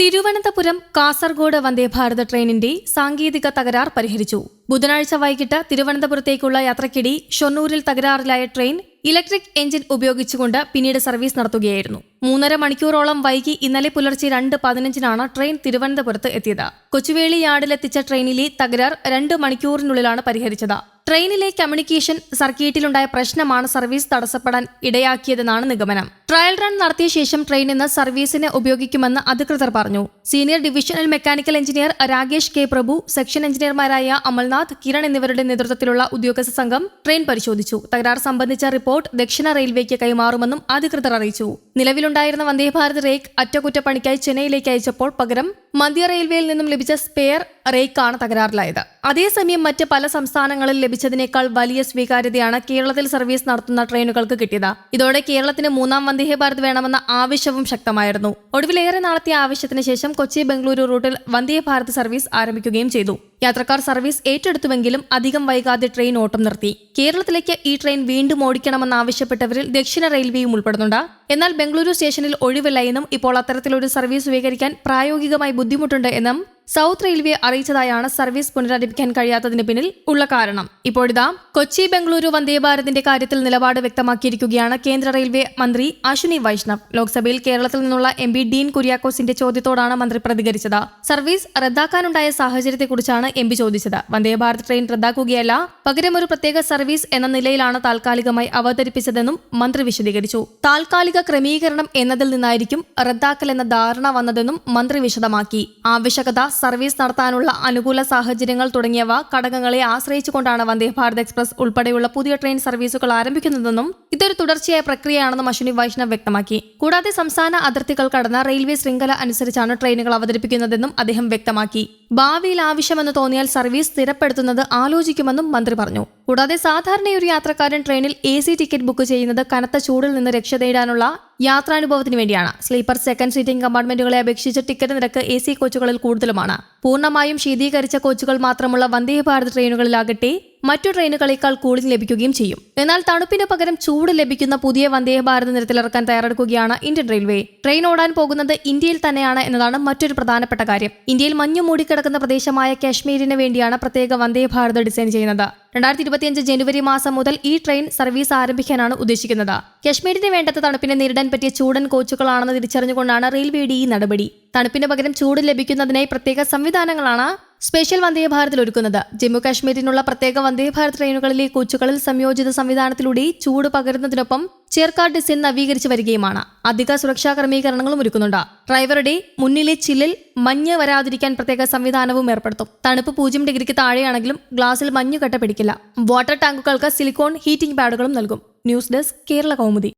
തിരുവനന്തപുരം കാസർഗോഡ് വന്ദേഭാരത് ട്രെയിനിന്റെ സാങ്കേതിക തകരാർ പരിഹരിച്ചു. ബുധനാഴ്ച വൈകിട്ട് തിരുവനന്തപുരത്തേക്കുള്ള യാത്രക്കിടെ ഷൊർണൂരിൽ തകരാറിലായ ട്രെയിൻ ഇലക്ട്രിക് എഞ്ചിൻ ഉപയോഗിച്ചുകൊണ്ട് പിന്നീട് സർവീസ് നടത്തുകയായിരുന്നു. മൂന്നര മണിക്കൂറോളം വൈകി ഇന്നലെ പുലർച്ചെ രണ്ട് പതിനഞ്ചിനാണ് ട്രെയിൻ തിരുവനന്തപുരത്ത് എത്തിയത്. കൊച്ചുവേളി യാർഡിലെത്തിച്ച ട്രെയിനിലെ തകരാർ രണ്ട് മണിക്കൂറിനുള്ളിലാണ് പരിഹരിച്ചത്. ട്രെയിനിലെ കമ്മ്യൂണിക്കേഷൻ സർക്യൂട്ടിലുണ്ടായ പ്രശ്നമാണ് സർവീസ് തടസ്സപ്പെടാൻ ഇടയാക്കിയതെന്നാണ് നിഗമനം. ട്രയൽ റൺ നടത്തിയ ശേഷം ട്രെയിൻ ഇന്ന് സർവീസിന് ഉപയോഗിക്കുമെന്ന് അധികൃതർ പറഞ്ഞു. Senior divisional mechanical engineer Rakesh K Prabhu section എഞ്ചിനീയർമാരായ Amalnath Kiran എന്നിവരുടെ നേതൃത്വത്തിലുള്ള ഉദ്യോഗസ്ഥ സംഘം ട്രെയിൻ പരിശോധിച്ചു. തകരാർ സംബന്ധിച്ച റിപ്പോർട്ട് ദക്ഷിണ റെയിൽവേക്ക് കൈമാറുമെന്നും അധികൃതർ അറിയിച്ചു. നിലവിലുണ്ടായിരുന്ന വന്ദേഭാരത് റേക്ക് അറ്റകുറ്റപ്പണിക്കായി ചെന്നൈയിലേക്ക് അയച്ചപ്പോൾ പകരം മധ്യ റെയിൽവേയിൽ നിന്നും ലഭിച്ച സ്പെയർ റേക്കാണ് തകരാറിലായത്. അതേസമയം മറ്റ് പല സംസ്ഥാനങ്ങളിൽ ലഭിച്ചതിനേക്കാൾ വലിയ സ്വീകാര്യതയാണ് കേരളത്തിൽ സർവീസ് നടത്തുന്ന ട്രെയിനുകൾക്ക് കിട്ടിയത്. ഇതോടെ കേരളത്തിന് മൂന്നാം വന്ദേ ഭാരത് വേണമെന്ന ആവശ്യവും ശക്തമായിരുന്നു. ഒടുവിലേറെ നാളത്തെ ആവശ്യത്തിന് ശേഷം കൊച്ചി ബംഗളൂരു റൂട്ടിൽ വന്ദേ ഭാരത് സർവീസ് ആരംഭിക്കുകയും ചെയ്തു. യാത്രക്കാർ സർവീസ് ഏറ്റെടുത്തുവെങ്കിലും അധികം വൈകാതെ ട്രെയിൻ ഓട്ടം നിർത്തി. കേരളത്തിലേക്ക് ഈ ട്രെയിൻ വീണ്ടും ഓടിക്കണമെന്നാവശ്യപ്പെട്ടവരിൽ ദക്ഷിണ റെയിൽവേയും ഉൾപ്പെടുന്നുണ്ട്. എന്നാൽ ബംഗളൂരു സ്റ്റേഷനിൽ ഒഴിവില്ല എന്നും ഇപ്പോൾ അത്തരത്തിലൊരു സർവീസ് സ്വീകരിക്കാൻ പ്രായോഗികമായി ബുദ്ധിമുട്ടുണ്ട് എന്നും സൗത്ത് റെയിൽവേ അറിയിച്ചതായാണ് സർവീസ് പുനരാരംഭിക്കാൻ കഴിയാത്തതിന് പിന്നിൽ ഉള്ള കാരണം. ഇപ്പോഴിതാ കൊച്ചി ബംഗളൂരു വന്ദേഭാരതിന്റെ കാര്യത്തിൽ നിലപാട് വ്യക്തമാക്കിയിരിക്കുകയാണ് കേന്ദ്ര റെയിൽവേ മന്ത്രി അശ്വിനി വൈഷ്ണവ്. ലോക്സഭയിൽ കേരളത്തിൽ നിന്നുള്ള എം പി ഡീൻ കുര്യാക്കോസിന്റെ ചോദ്യത്തോടാണ് മന്ത്രി പ്രതികരിച്ചത്. സർവീസ് റദ്ദാക്കാനുണ്ടായ സാഹചര്യത്തെക്കുറിച്ചാണ് എം പി ചോദിച്ചത്. വന്ദേഭാരത് ട്രെയിൻ റദ്ദാക്കുകയല്ല പകരം ഒരു പ്രത്യേക സർവീസ് എന്ന നിലയിലാണ് താൽക്കാലികമായി അവതരിപ്പിച്ചതെന്നും മന്ത്രി വിശദീകരിച്ചു. താൽക്കാലിക ക്രമീകരണം എന്നതിൽ നിന്നായിരിക്കും റദ്ദാക്കൽ എന്ന ധാരണ വന്നതെന്നും മന്ത്രി വിശദമാക്കി. ആവശ്യകത സർവീസ് നടത്താനുള്ള അനുകൂല സാഹചര്യങ്ങൾ തുടങ്ങിയവ ഘടകങ്ങളെ ആശ്രയിച്ചുകൊണ്ടാണ് വന്ദേ ഭാരത് എക്സ്പ്രസ് ഉൾപ്പെടെയുള്ള പുതിയ ട്രെയിൻ സർവീസുകൾ ആരംഭിക്കുന്നതെന്നും ഇതൊരു തുടർച്ചയായ പ്രക്രിയയാണെന്നും അശ്വിനി വൈഷ്ണവ് വ്യക്തമാക്കി. കൂടാതെ സംസ്ഥാന അതിർത്തികൾ കടന്ന റെയിൽവേ ശൃംഖല അനുസരിച്ചാണ് ട്രെയിനുകൾ അവതരിപ്പിക്കുന്നതെന്നും അദ്ദേഹം വ്യക്തമാക്കി. ഭാവിയിൽ ആവശ്യമെന്ന് തോന്നിയാൽ സർവീസ് സ്ഥിരപ്പെടുത്തുന്നത് ആലോചിക്കുമെന്നും മന്ത്രി പറഞ്ഞു. കൂടാതെ സാധാരണയൊരു യാത്രക്കാരൻ ട്രെയിനിൽ എ സി ടിക്കറ്റ് ബുക്ക് ചെയ്യുന്നത് കനത്ത ചൂടിൽ നിന്ന് രക്ഷ നേടാനുള്ള യാത്രാനുഭവത്തിന് വേണ്ടിയാണ്. സ്ലീപ്പർ സെക്കൻഡ് സീറ്റിംഗ് കമ്പാർട്ട്മെന്റുകളെ അപേക്ഷിച്ച് ടിക്കറ്റ് നിരക്ക് എ സി കോച്ചുകളിൽ കൂടുതലുമാണ്. പൂർണമായും ശീതീകരിച്ച കോച്ചുകൾ മാത്രമുള്ള വന്ദേ ഭാരത് ട്രെയിനുകളിലാകട്ടെ മറ്റു ട്രെയിനുകളേക്കാൾ കൂളിംഗ് ലഭിക്കുകയും ചെയ്യും. എന്നാൽ തണുപ്പിന് പകരം ചൂട് ലഭിക്കുന്ന പുതിയ വന്ദേ ഭാരത് നിരത്തിലിറക്കാൻ തയ്യാറെടുക്കുകയാണ് ഇന്ത്യൻ റെയിൽവേ. ട്രെയിൻ ഓടാൻ പോകുന്നത് ഇന്ത്യയിൽ തന്നെയാണ് എന്നതാണ് മറ്റൊരു പ്രധാനപ്പെട്ട കാര്യം. ഇന്ത്യയിൽ മഞ്ഞു മൂടിക്കിടക്കുന്ന പ്രദേശമായ കാശ്മീരിന് വേണ്ടിയാണ് പ്രത്യേക വന്ദേ ഭാരത് ഡിസൈൻ ചെയ്യുന്നത്. രണ്ടായിരത്തി ഇരുപത്തിയഞ്ച് ജനുവരി മാസം മുതൽ ഈ ട്രെയിൻ സർവീസ് ആരംഭിക്കാനാണ് ഉദ്ദേശിക്കുന്നത്. കശ്മീരിന് വേണ്ടത് തണുപ്പിനെ നേരിടാൻ പറ്റിയ ചൂടൻ കോച്ചുകളാണെന്ന് തിരിച്ചറിഞ്ഞുകൊണ്ടാണ് റെയിൽവേയുടെ ഈ നടപടി. തണുപ്പിന് പകരം ചൂട് ലഭിക്കുന്നതിനായി പ്രത്യേക സംവിധാനങ്ങളാണ് സ്പെഷ്യൽ വന്ദേ ഭാരതിൽ ഒരുക്കുന്നത്. ജമ്മു കാശ്മീരിനുള്ള പ്രത്യേക വന്ദേ ഭാരത് ട്രെയിനുകളിലെ കോച്ചുകളിൽ സംയോജിത സംവിധാനത്തിലൂടെ ചൂട് പകരുന്നതിനൊപ്പം ചെയർകാർ ഡിസൈൻ നവീകരിച്ചു വരികയുമാണ്. അധിക സുരക്ഷാ ക്രമീകരണങ്ങളും ഒരുക്കുന്നുണ്ട്. ഡ്രൈവറുടെ മുന്നിലെ ചില്ലിൽ മഞ്ഞ് വരാതിരിക്കാൻ പ്രത്യേക സംവിധാനവും ഏർപ്പെടുത്തും. തണുപ്പ് പൂജ്യം ഡിഗ്രിക്ക് താഴെയാണെങ്കിലും ഗ്ലാസിൽ മഞ്ഞ് കട്ട പിടിക്കില്ല വാട്ടർ ടാങ്കുകൾക്ക് സിലിക്കോൺ ഹീറ്റിംഗ് പാഡുകളും നൽകും. News desk Kerala Kaumudi.